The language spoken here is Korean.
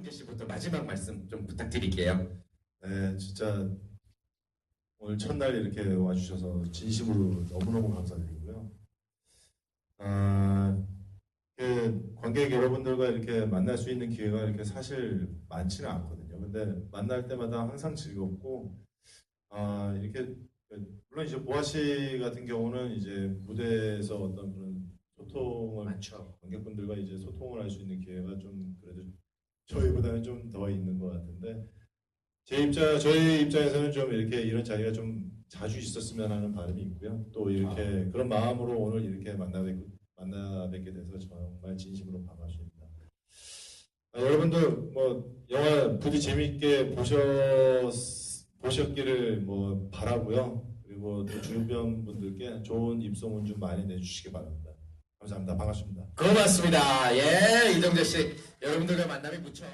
이정재 씨부터 마지막 말씀 좀 부탁드릴게요. 네, 진짜 오늘 첫날 이렇게 와주셔서 진심으로 너무너무 감사드리고요. 아, 그 관객 여러분들과 이렇게 만날 수 있는 기회가 이렇게 사실 많지는 않거든요. 근데 만날 때마다 항상 즐겁고, 아, 이렇게, 물론 이제 보아 씨 같은 경우는 이제 무대에서 어떤 그런 소통을 많죠. 관객분들과 이제 소통을 할 수 있는 기회가 좀 그래도 저희보다는 좀 더 있는 것 같은데 제 입장 저희 입장에서는 좀 이렇게 이런 자리가 좀 자주 있었으면 하는 바람이 있고요. 또 이렇게 그런 마음으로 오늘 이렇게 만나 뵙 만나 뵙게 돼서 정말 진심으로 반갑습니다. 아, 여러분들 뭐 영화 부디 재미있게 보셨 보셨기를 뭐 바라고요. 그리고 또 주변 분들께 좋은 입소문 좀 많이 내주시기 바랍니다. 감사합니다. 반갑습니다. 고맙습니다. 예, 이정재 씨. 여러분들과 만남이 무척.